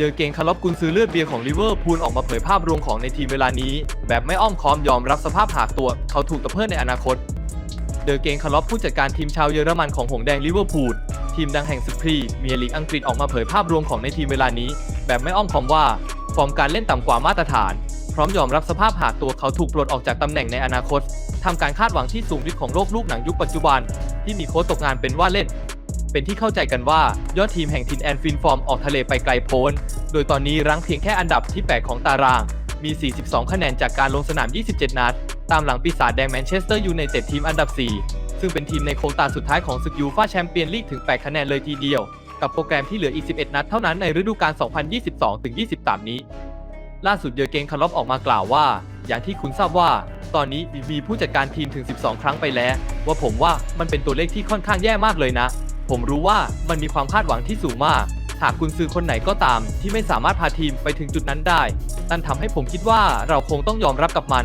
เดอเกงคาร์ลอกุนซือเลือดเบียร์ของลิเวอร์พูลออกมาเผยภาพรวมของในทีมเวลานี้ แบบไม่อ้อมค้อมยอมรับสภาพหากตัว เขาถูกตะเพิดในอนาคต เดอเกงคาร์ลอฟผู้จัดการทีมชาวเยอรมันของหงส์แดงลิเวอร์พูลทีมดังแห่งศึกพรีเมียร์ลีกอังกฤษออกมาเผยภาพรวมของในทีมเวลานี้ แบบไม่อ้อมค้อมว่า ฟอร์มการเล่นต่ำกว่ามาตรฐาน พร้อมยอมรับสภาพหากตัวเขาถูกปลดออกจากตำแหน่งในอนาคตทำการคาดหวังที่สูงริบของโลกลูกหนังยุคปัจจุบัน ที่มีโค้ชตกงานเป็นว่าเล่น เป็นที่เข้าใจกันว่ายอดทีมแห่งทินแอนฟินฟอร์มออกทะเลไปไกลโพ้น โดยตอนนี้รั้งเพียงแค่อันดับที่ 8 ของตาราง มี 42 คะแนนจากการลงสนาม 27 นัด ตามหลังปีศาจแดงแมนเชสเตอร์ยูไนเต็ดทีมอันดับ 4 ซึ่งเป็นทีมในโคตาสุดท้ายของศึกยูฟ่าแชมเปี้ยนลีกถึง 8 คะแนนเลยทีเดียว กับโปรแกรมที่เหลืออีก 11 นัดเท่านั้นในฤดูกาล 2022-23 นี้ ล่าสุดเยอเกนคาร์ลอฟออกมากล่าวว่า อย่างที่คุณทราบว่าตอนนี้มีผู้จัดการทีมถึง 12 ครั้งไปแล้ว ว่าผมว่ามันเป็นตัวเลขที่ค่อนข้างแย่มากเลยนะ ผมรู้ว่ามันมีความคาดหวังที่สูงมาก หากคุณซื้อคนไหนก็ตาม ที่ไม่สามารถพาทีมไปถึงจุดนั้นได้นั่นทำให้ผมคิดว่าเราคงต้องยอมรับกับมัน